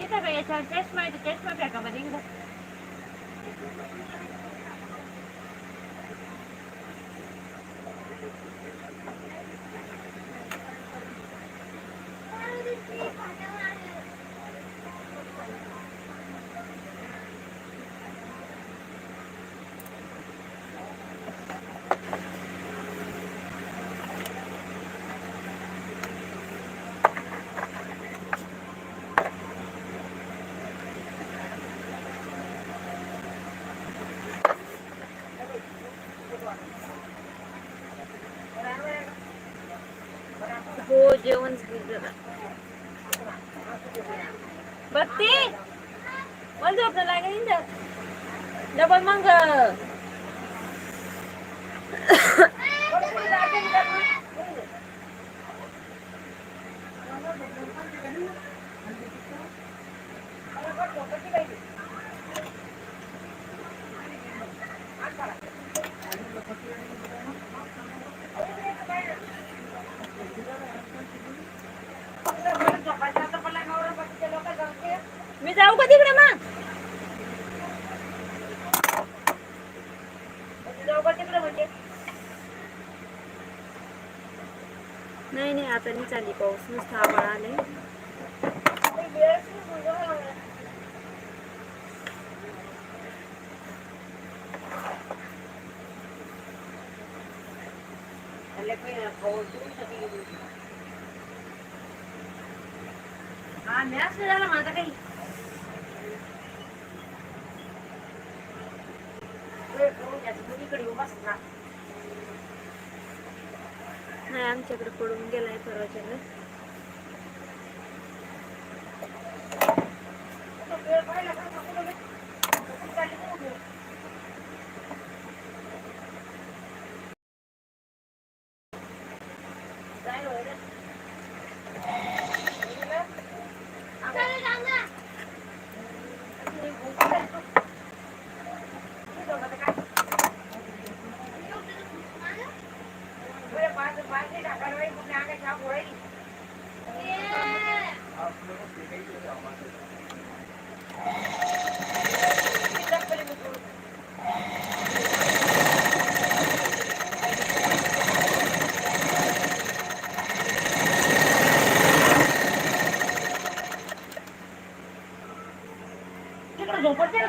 आहे तिथं काय याच्यावर चष्मा आहे ते चष्मा पॅकामध्ये घ्या. हो जेवण झालं. बघते मला झोपणं लागेल डबल मग मी जाऊ का तिकडे मग? नाही नाही आता नाही चालली पाऊस. नुसतं आभाळ आले पाऊस मॅच झाला माझा काही नाही आमच्याकडे पडून गेलाय परवाच्या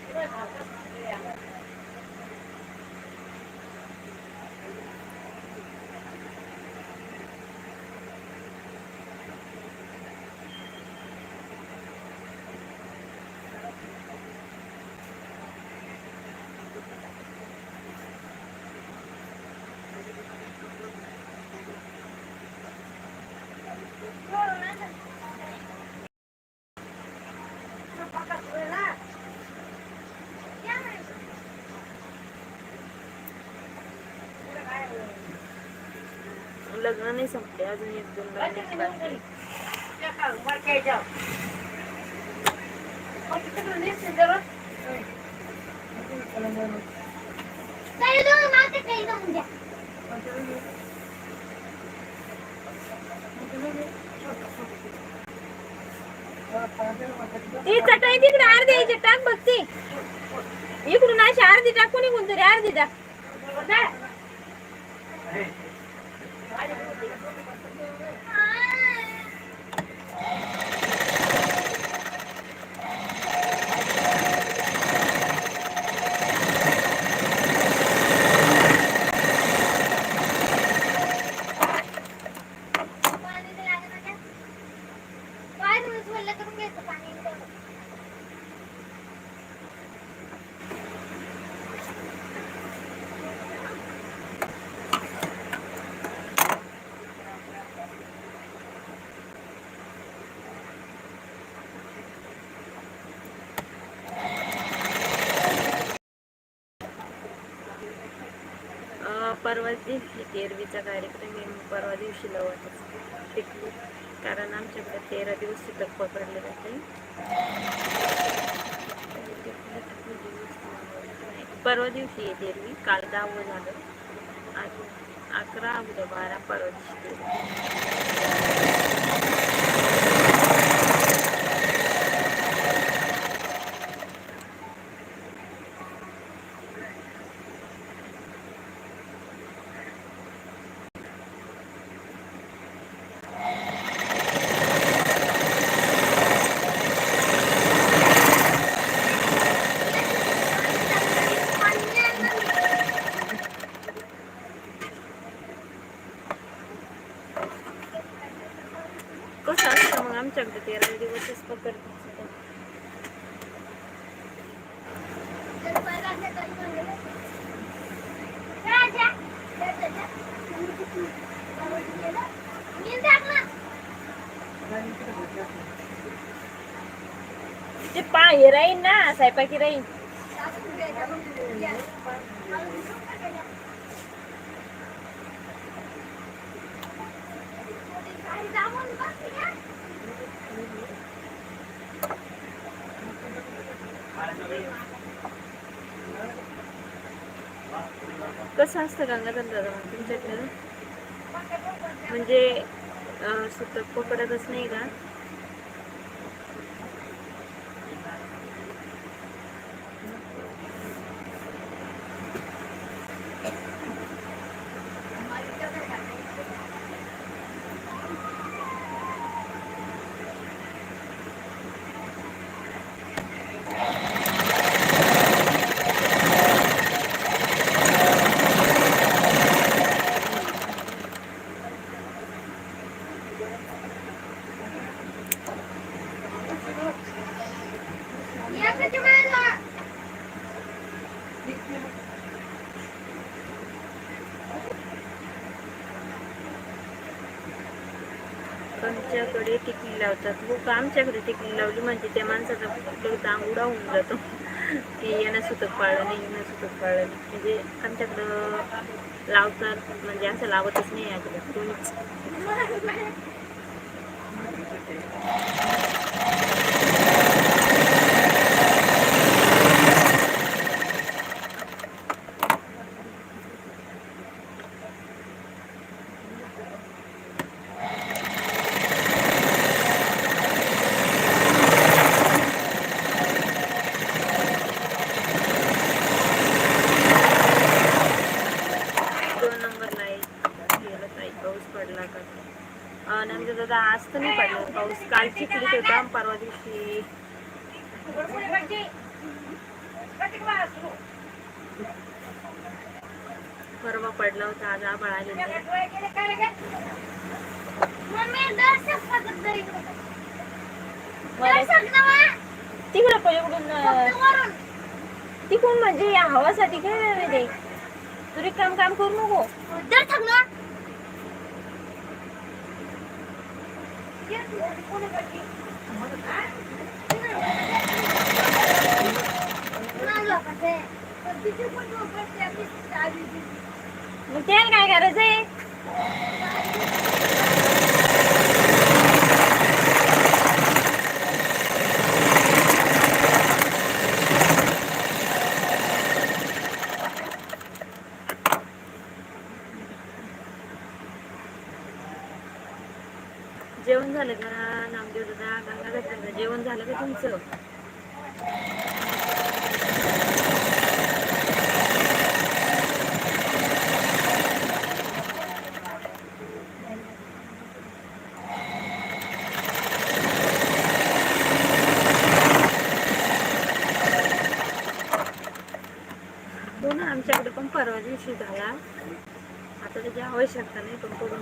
तिकडे झोपडते ना तू लग्न नाही संपले अजून एक दोन. ती चटई तिकडे अर्धी टाक बघती इकडून अशी अर्धी टाकून निघून तरी अर्धी टाक. परवा दिवशी तेरवीचा कार्यक्रम आहे मी परवा दिवशी लवटच शिकली. कारण आमच्याकडे तेरा दिवस सुतक पकडले जाते. परवा दिवशी आहे तेरवी काल दहावं झालं. आज अकरा उद्या बारा परवा दिवशी तेरवी. कसं असतं मग आमच्याकडे तेरा दिवसच पकडतात हे पाय ना स्वयंपाकी राहील कसं असतं गंगाधर दादा तुमच्याकडे? म्हणजे अं, सुतक पकडतच नाही का? आमच्याकडे होत्या. लावतात लोक आमच्याकडे टिकून लावली. म्हणजे त्या माणसाचा फक्त दांगुडा होऊन जातो. की यानं सुतक पाळलं नाही यानं सुतक पाळलं नाही. म्हणजे आमच्याकडं लावतात. म्हणजे असं लावतच नाही अजिबात कोणीच दोन नंबरला एक गेलं काही पाऊस पडला का अं, नेमकं दादा आज तर नाही पडला पाऊस काल चिखलीत परवा दिवशी परवा पडला होता आज आबाळ आलेलं आहे. पलीकडून अं, तिकडून म्हणजे या हवासाठी काय ते तुरी काम काम करू नको. मग त्याला काय करायचंय? जेवण झालं का? नामदेव दादा गंगा दादा जेवण झालं का तुमचं? हो ना आमच्याकडे पण परवा दिवशी झाला. आता त्याची आवश्यकता नाही पण करून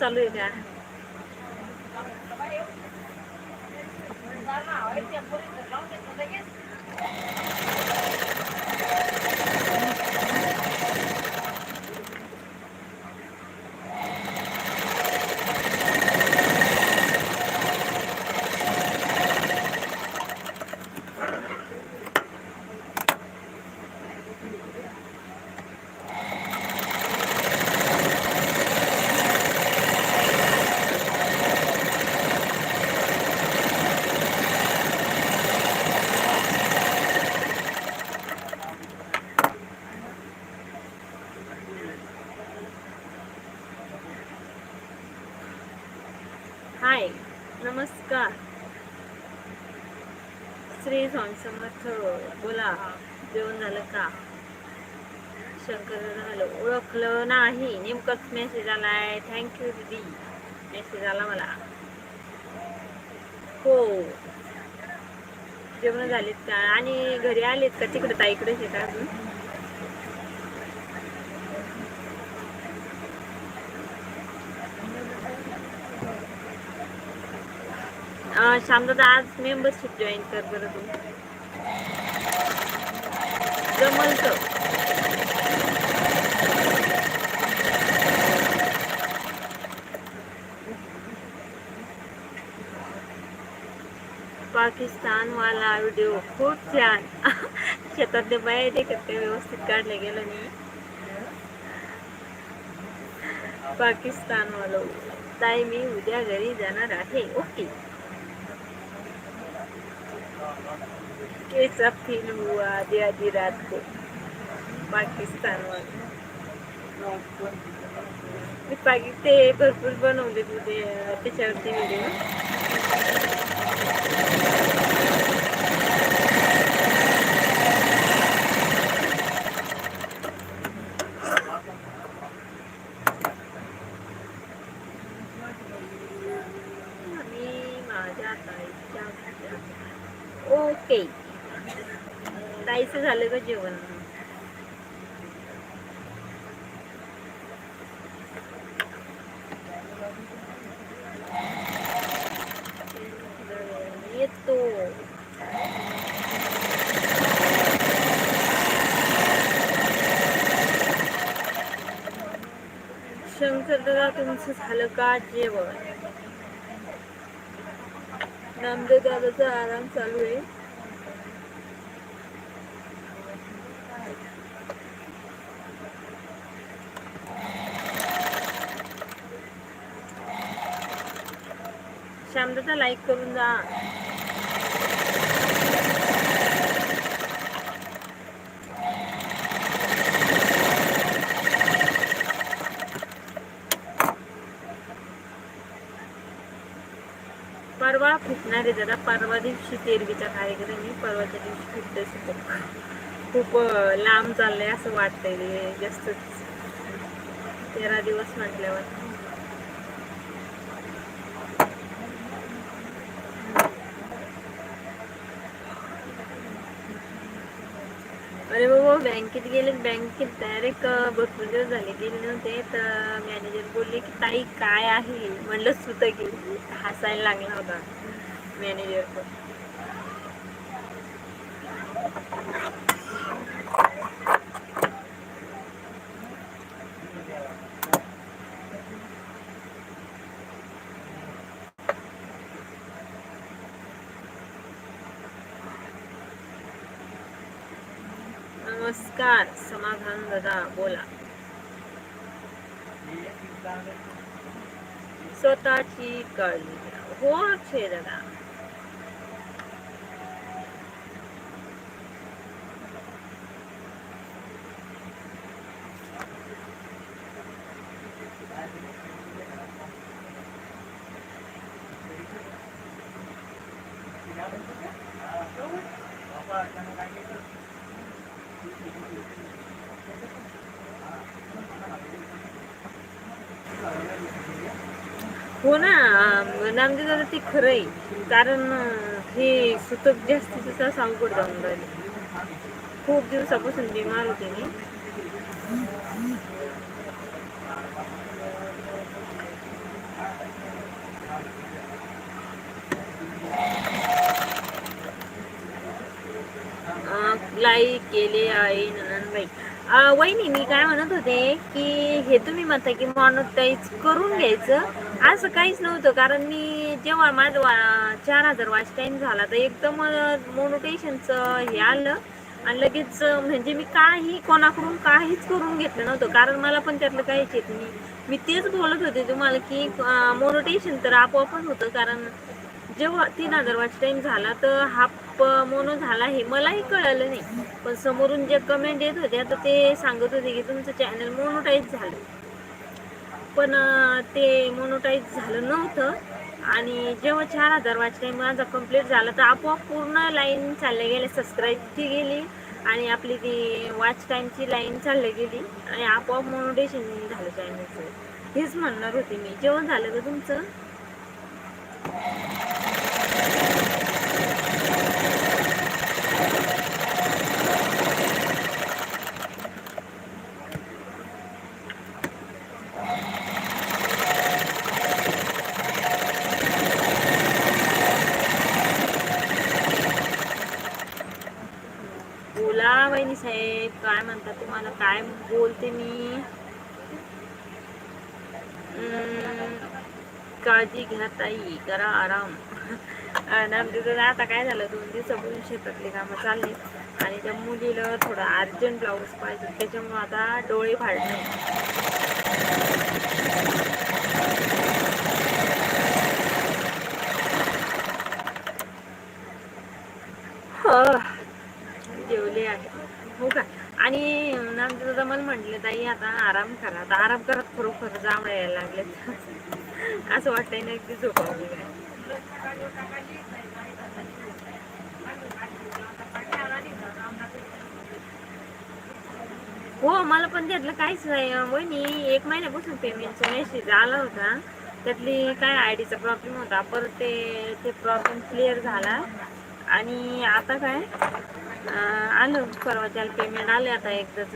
चालू आहे का हाय नमस्कार श्री समर्थ बोला. जेवण झालं का? शंकर झालं. ओळखलं नाही. नेमकंच मेसेज आलाय. थँक्यू दीदी. मेसेज आला मला. हो. जेवण झालीत का? आणि घरी आलेत का? तिकडे ताईकडेच आहे का अजून श्यामदादा आज मेंबरशिप जॉईन कर बरं तू जमल तर. पाकिस्तान वाला व्हिडिओ खूप छान. शेतातले बाहेर ते ते व्यवस्थित काढले गेलं नाही. पाकिस्तान वालो ताई मी उद्या घरी जाणार आहे. ओके. कैसा फील हुआ आधी आधी रात को पाकिस्तान वाले मी पाकि ते भरपूर बनवले तुझे त्याच्यावरती व्हिडिओ मी माझ्या ताईच्या घरात. ओके ताईचं झालं का जेवण. येतो. शंकर दादा तुमचं झालं का जेवण? नामदेव दादाचा आराम चालू आहे. आता लाईक करून जा. परवा फुटणार आहे जरा. परवा दिवशी तेरवीचा कार्यक्रम आहे. परवाच्या दिवशी फुटते खूप लांब चाललंय असं वाटतंय रे. तेरा दिवस म्हटल्यावर अरे बाबा बँकेत गेले बँकेत डायरेक्ट भरपूर दिवस झाले गेले नव्हते. तर मॅनेजर बोलले की ताई काय आहे? म्हणलं सुद्धा गेली हसायला लागला होता मॅनेजर पण. नमस्कार समाधान दादा बोला स्वतःची काळजी घ्या. हो अक्षय दादा हो ना नामदेव दादा ते खरं आहे कारण हे सुतक जास्तीच अवघड जाऊन राहिले. खूप दिवसापासून बिमार होते मी. लाई केले आहे ना वहिनी मी काय म्हणत होते की हे तुम्ही म्हणता की मॉनोटाईज करून घ्यायचं. असं काहीच नव्हतं कारण मी जेव्हा माझं वा- चार हजार वॉच टाईम झाला तर एकदम मोनोटेशनचं हे आलं. आणि लगेच म्हणजे मी काही कोणाकडून काहीच करून घेतलं नव्हतं कारण मला पण त्यातलं काहीच येत नाही. मी तेच बोलत होते तुम्हाला की मोनोटेशन तर आपोआपच होतं कारण जेव्हा तीन हजार वॉच टाईम झाला तर हा मोनो झाला हे मलाही कळलं नाही. पण समोरून जे कमेंट येत होते तर ते सांगत होते की तुमचं चॅनल मोनोटाईज झालं. पण ते मोनोटाईज झालं नव्हतं. आणि जेव्हा चार हजार वॉच टाईम माझा कंप्लीट झाला तर आपोआप पूर्ण लाईन चालल्या गेल्या. सबस्क्राईबची गेली आणि आपली ती वॉच टाईमची लाईन चालली गेली. आणि आपोआप मोनोटेशन झालं चॅनलचं हेच म्हणणार होते मी. जेवण झालं का तुमचं बोला वहिनी साहेब काय म्हणतात तुम्हाला काय बोलते मी? काळजी घ्या ताई करा आराम. आणि आता काय झालं दोन दिवसापासून शेतातली कामं चालली. आणि त्या मुलीला थोडं अर्जंट ब्लाऊज पाहिजे त्याच्यामुळे आता डोळे फाडले हो जेवले आहे हो का आणि दादा मला म्हटलं ताई आता आराम करा. आता आराम करत खरोखर जाम यायला लागले. असं वाटतंय ना अगदी झोपावली काय हो मला पण त्यातलं काहीच नाही. वहिनी एक महिन्यापासून पेमेंटचा मेसेज आला होता. त्यातली काय आय डीचा प्रॉब्लेम होता. परत ते ते प्रॉब्लेम क्लिअर झाला. आणि आता काय? आलं परवा त्याला पेमेंट आले आता एकदाच.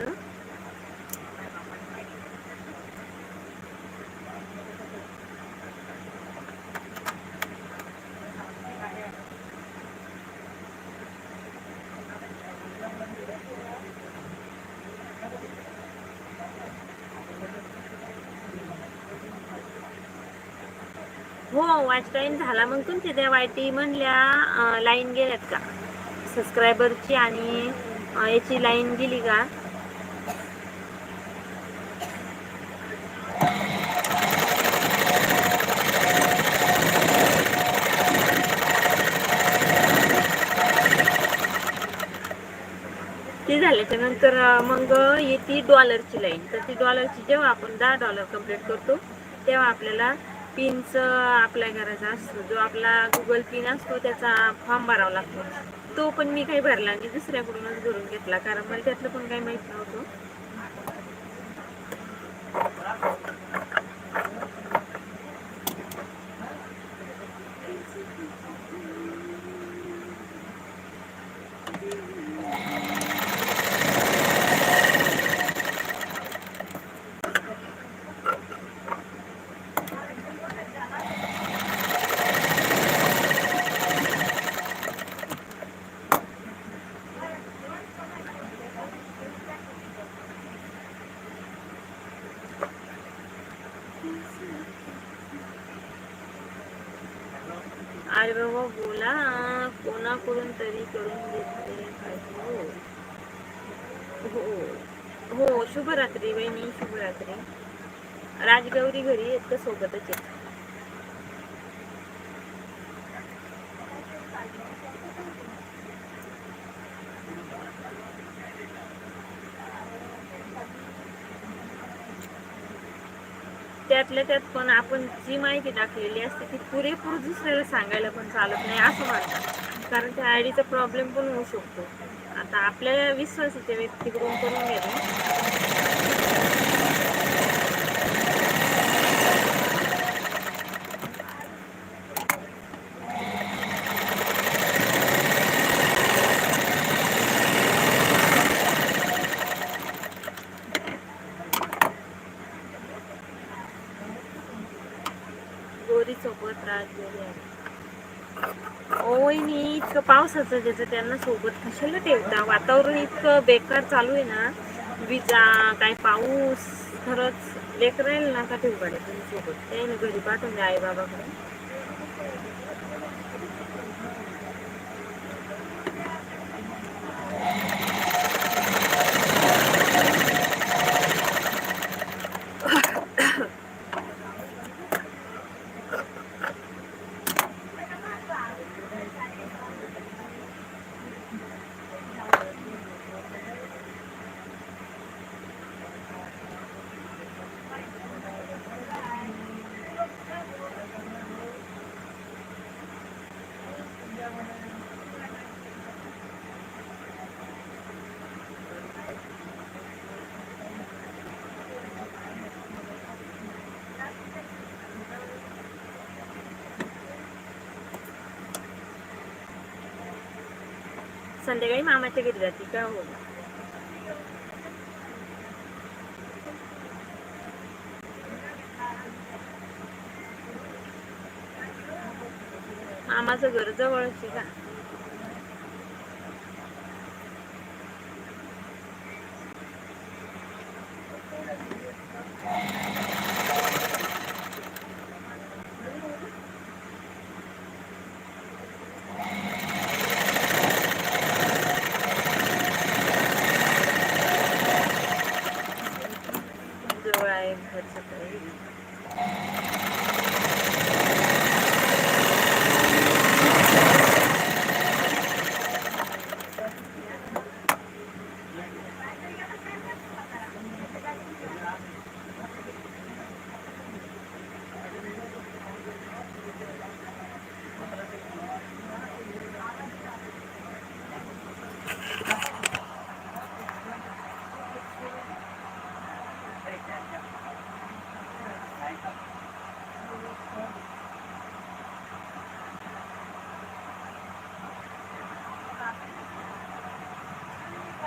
हो वॉच टाईम झाला. मग तुमची त्या वायटी म्हणल्या लाईन गेल्यात का? सबस्क्रायबरची आणि याची लाईन गेली का? ते झाल्याच्यानंतर मग येते डॉलरची लाईन तर ती डॉलरची जेव्हा आपण दहा डॉलर कंप्लीट करतो तेव्हा आपल्याला पिनचं अप्लाय करायचा असतो जो आपला गुगल पिन असतो त्याचा फॉर्म भरावा लागतो. तो पण मी काही भरला नाही दुसऱ्याकडूनच भरून घेतला कारण मला त्यातलं पण काही माहीत नव्हतं. काय बाबा बोला कोणाकडून तरी करून घेतले पाहिजे. हो. हो हो शुभरात्री बहिणी शुभरात्री. राजगौरी घरी आहेत का सोबतच आहेत? देतात त्यात पण आपण जी माहिती टाकलेली असते ती पुरेपूर दुसऱ्याला सांगायला पण चालत नाही असं म्हणतात. कारण त्या आयडीचा प्रॉब्लेम पण होऊ शकतो. आता आपल्या विश्वासाच्या व्यक्तीकडून करून घ्यायला गोरी राजगोरी आहे. ओ वहिनी इतकं पावसाचं ज्याचं त्यांना सोबत कशाला ठेवता? वातावरण इतकं बेकार चालू आहे ना. विजा काय पाऊस खरंच लेकरायला नका ठेवू गाड्या तुम्ही सोबत त्याने घरी पाठवून द्या आई बाबाकडे. संध्याकाळी मामाच्या घरी जाते का हो? मामाचं घर जवळच आहे का?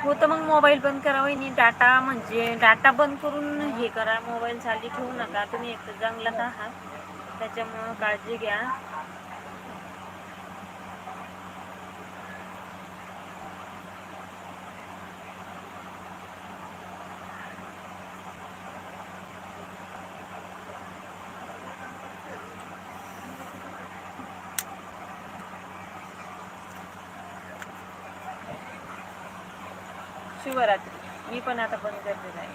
हो तर मग मोबाईल बंद करा वहिनी. डाटा म्हणजे डाटा बंद करून हे करा. मोबाईल चालू ठेवू नका. तुम्ही एक तर जंगलात आहात. त्याच्यामुळं काळजी घ्या. शिवरात्री मी पण आता बंद करते आहे.